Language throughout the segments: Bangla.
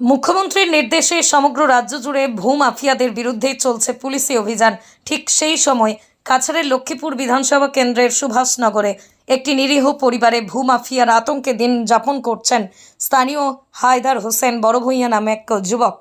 মুখ্যমন্ত্রীর নির্দেশে সমগ্র রাজ্য জুড়ে ভূমাফিয়াদের বিরুদ্ধে চলছে পুলিশি অভিযান। ঠিক সেই সময় কাছাড়ের লক্ষ্মীপুর বিধানসভা কেন্দ্রের সুভাষনগরে একটি নিরীহ পরিবারে ভূমাফিয়ার আতঙ্কে দিন যাপন করছেন স্থানীয় হায়দার হোসেন বড়ভূঁইয়া নামে এক যুবক।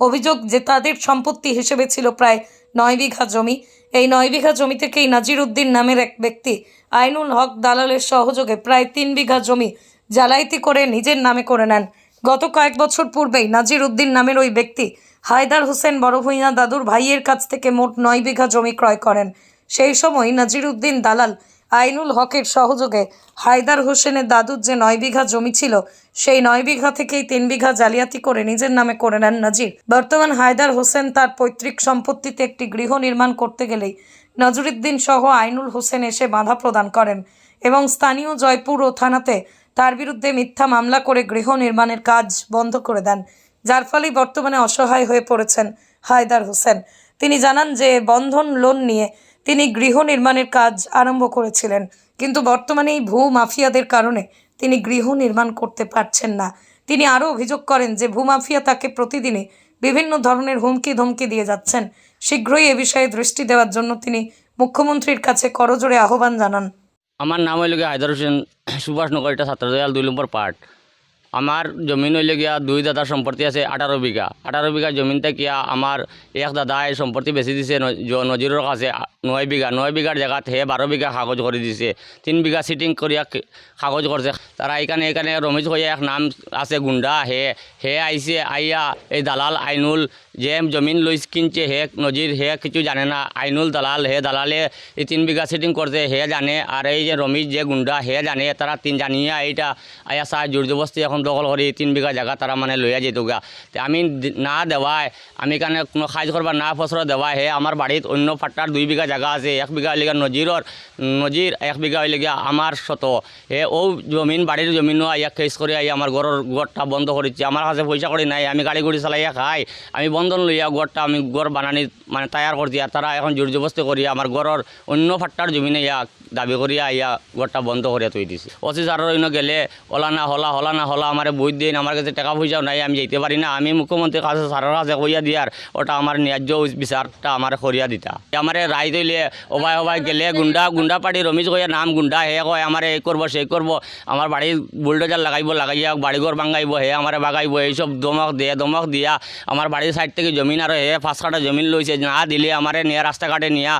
অভিযোগ যে তাদের সম্পত্তি হিসেবে ছিল প্রায় নয় বিঘা জমি। এই নয় বিঘা জমি থেকেই নাজির উদ্দিন নামের এক ব্যক্তি, আইনুল হক দালালের সহযোগে প্রায় তিন বিঘা জমি জালাইতি করে নিজের নামে করে নেন। গত কয়েক বছর পূর্বেই নাজির উদ্দিন নামের ওই ব্যক্তি হায়দার হোসেন বড়ভূঁইয়া দাদুর ভাইয়ের কাছ থেকে মোট নয় বিঘা জমি ক্রয় করেন। সেই সময় নাজির উদ্দিন দালাল আইনুল হকের সহযোগে হায়দার হোসেনের দাদুর যে নয় বিঘা জমি ছিল, সেই নয় বিঘা থেকেই তিন বিঘা জালিয়াতি করে নিজের নামে করে নেন নাজির। বর্তমান হায়দার হোসেন তার পৈতৃক সম্পত্তিতে একটি গৃহ নির্মাণ করতে গেলেই নজরুদ্দিন সহ আইনুল হোসেন এসে বাধা প্রদান করেন এবং স্থানীয় জয়পুর ও থানাতে তার বিরুদ্ধে মিথ্যা মামলা করে গৃহ নির্মাণের কাজ বন্ধ করে দেন, যার ফলে বর্তমানে অসহায় হয়ে পড়েছেন হায়দার হোসেন। তিনি জানান যে, বন্ধন লোন নিয়ে তিনি গৃহ নির্মাণের কাজ আরম্ভ করেছিলেন, কিন্তু বর্তমানে এই ভূ মাফিয়াদের কারণে তিনি গৃহ নির্মাণ করতে পারছেন না। তিনি আরও অভিযোগ করেন যে ভূমাফিয়া তাকে প্রতিদিনই বিভিন্ন ধরনের হুমকি ধমকি দিয়ে যাচ্ছেন। শীঘ্রই এ বিষয়ে দৃষ্টি দেওয়ার জন্য তিনি মুখ্যমন্ত্রীর কাছে করজোড়ে আহ্বান জানান। আমার নাম হইল হায়দার হোসেন সুভাষনগর এটা ছাত্রদয়াল দুই নম্বর পার্ট। আমার জমিন হইলে গিয়া দুই দাদার সম্পত্তি আছে, আঠারো বিঘা। আঠারো বিঘা জমিন থাকিয়া আমার এক দাদাই সম্পত্তি বেচি দিছে নজিরের কাছে নয় বিঘা। নয় বিঘার জায়গাত হে বারো বিঘা কাগজ করে দিছে। তিন বিঘা সিটিং করিয়া কাগজ করছে। তারা এখানে এখানে রমেশ হইয়া এক নাম আছে গুন্ডা হে হে আইছে, আইয়া এই দালাল আইনুল যে জমিন লইস কিনছে, হে নজির, হে কিছু জানে না। আইনুল দালাল, হে দালালে এই তিন বিঘা সিটিং করছে, হে জানে। আর এই যে রমিজ যে গুন্ডা হে জানে। তারা তিন জানিয়া এইটা আয়া সাহ জোর জবস্তি এখন দখল করে তিন বিঘা জায়গা তারা মানে লইয়া যেত গা আমি না দেওয়ায় আমি এখানে কোনো সাজ করবার না ফসল দেওয়ায় হে আমার বাড়িত অন্য ফাট্টার দুই বিঘা জায়গা আছে, এক বিঘা হইলে নজিরর নজির এক বিঘা হইলে আমার শত হে ও জমিন বাড়ির জমিনও আইয়া কেস করে আইয়া আমার ঘরের ঘরটা বন্ধ করেছে আমার কাছে পয়সা করি নাই, আমি গাড়ি গুড়ি চালাইয়া খাই, আমি বন্ধন লইয়া ঘরটা আমি ঘর বানানি মানে তৈয়ার করছি আর তারা এখন জোর জবস্তি করিয়া আমার ঘরের অন্য ফাট্টার জমিনে ইয়া দাবি করিয়া ইয়া ঘরটা বন্ধ করিয়া থই দিছে। অফিস আর অন্য গেলে হলা না, হলা হলা না, হলা, আমার বই দিন আমার কাছে টাকা পয়সাও নাই, আমি যেতে পারি না। আমি মুখ্যমন্ত্রীর কাছে সারের কাছে কইয়া দিয়ার ওটা আমার ন্যায্য বিচারটা আমার করিয়া দিতা। আমার রায় দইলে ওবাই ওবাই গেলে, গুন্ডা গুন্ডা পার্টি, রমেশ কইয়া নাম গুন্ডা, হে কয় আমার এই করব, সেই করব, আমার বাড়ি বুলডোজার লাগাইব, লাগাইয়া বাড়িঘর ভাঙাইব, হে আমার বাগাইব, এইসব দমক দিয়ে দমক দিয়া আমার বাড়ির সাইড থেকে জমিন আর হে পাঁচ কাটা জমিন লইছে, না দিলে আমার নিয়ে রাস্তাঘাটে নিয়া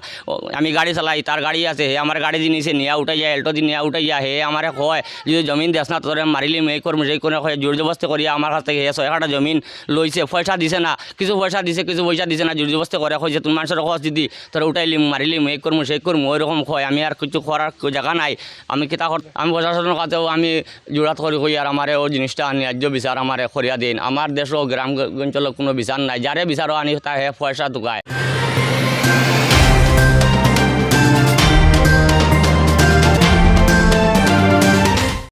আমি গাড়ি চালাই, তার গাড়ি আছে, হে আমার গাড়ি জিনিসে নিয়া উঠাইয়া এল্টো দি নিয়া উঠাইয়া হে আমার কয়, যদি জমিন দেস না তোরে মারিলিম এই করম সেই করে কয় জোর জবস্তি করিয়া আমার কাছ থেকে হে ছয় কাটা জমিন লইছে পয়সা দিছে না, কিছু পয়সা দিছে, কিছু পয়সা দিছে না জোর জবস্তি করে কইছে তুমি মানুষের খরচ দিদি তোর উঠাইলিম মারিলিম এই করমু সেই করমু ওই রকম কয়, আমি আর কিছু করার জায়গা নাই, আমি কিতা কর আমি প্রশাসনের কাছেও আমি জোড়াত করি কই আর আমার ও জিনিসটা ন্যায্য বিচার আমার করিয়া দিন আমার দেশও গ্রাম অঞ্চলের কোনো বিচার নাই যারে বিচারও আনি তা হে পয়সা ঢুকায়।